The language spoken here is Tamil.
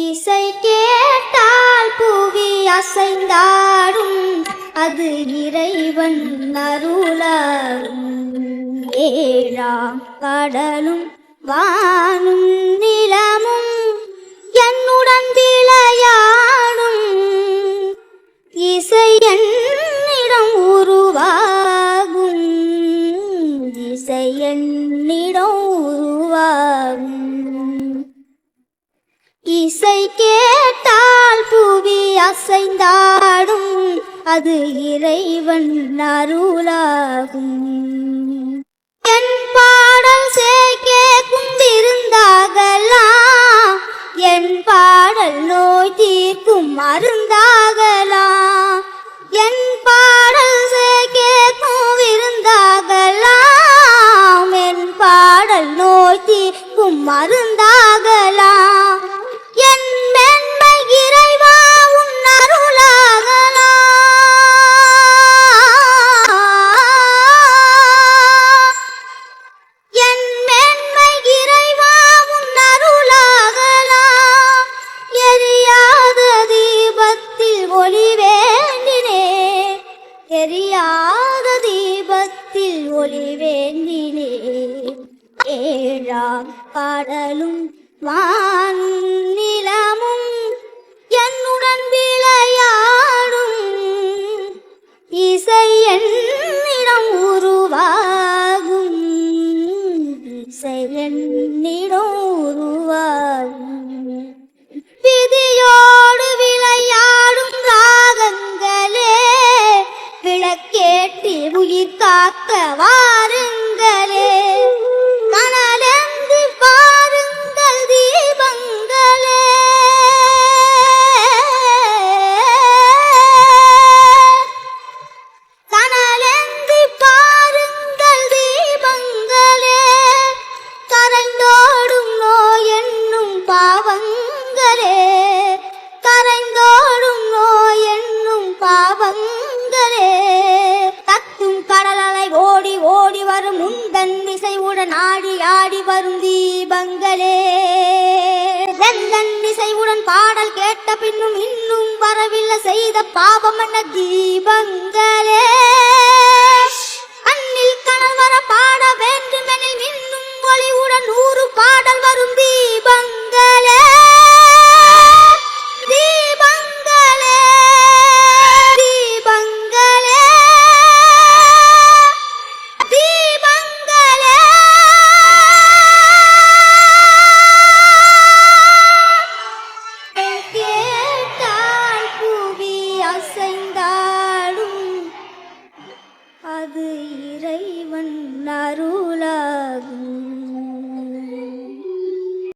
இசை கேட்டால் புவி அசைந்தாடும் அது இறைவன் அருளாகும் ஏழாம் கடலும் வானும் நிலமும் உடன் விளையாடும் இசை என்னிடம் உருவாகும். இசை என்னிடம் உருவாகும். இசை கேட்டால் புவி அசைந்தாடும் அது இறைவன் அருளாகும். என் பாடல் சேர்க்கேக்கும் விருந்தாகலாம் மருந்தாகலாம் என் பாடல் சேர்க்கேக்கும் விருந்தாகலாம் என் பாடல் நோய் தீர்க்கும் மருந்தாகலாம் தீபத்தில் ஒளி ஏழாம் பாடலும் வானும் நிலமும் என்னுடன் விளையாடும். இசை என்னிடம் உருவாகும். இசை என்னிடம் உருவாகும் பாவங்களே கரைந்தோடும் நோய் என்னும் பாவங்களே. தத்தும் கடலலை ஓடி ஓடி வரும் உந்தன் இசைவுடன் ஆடி ஆடி வரும் தீபங்களே. வெந்தன் இசைவுடன் பாடல் கேட்ட பின்னும் இன்னும் வரவில்லை செய்த பாவம் என்ன தீபங்களே. அன்னில் கணல் வர பாட வேண்டுமெனில் இன்னும் ஒளிவுடன் நூறு பாடல் வரும் தீபங்கள் அது இறைவன் அருள்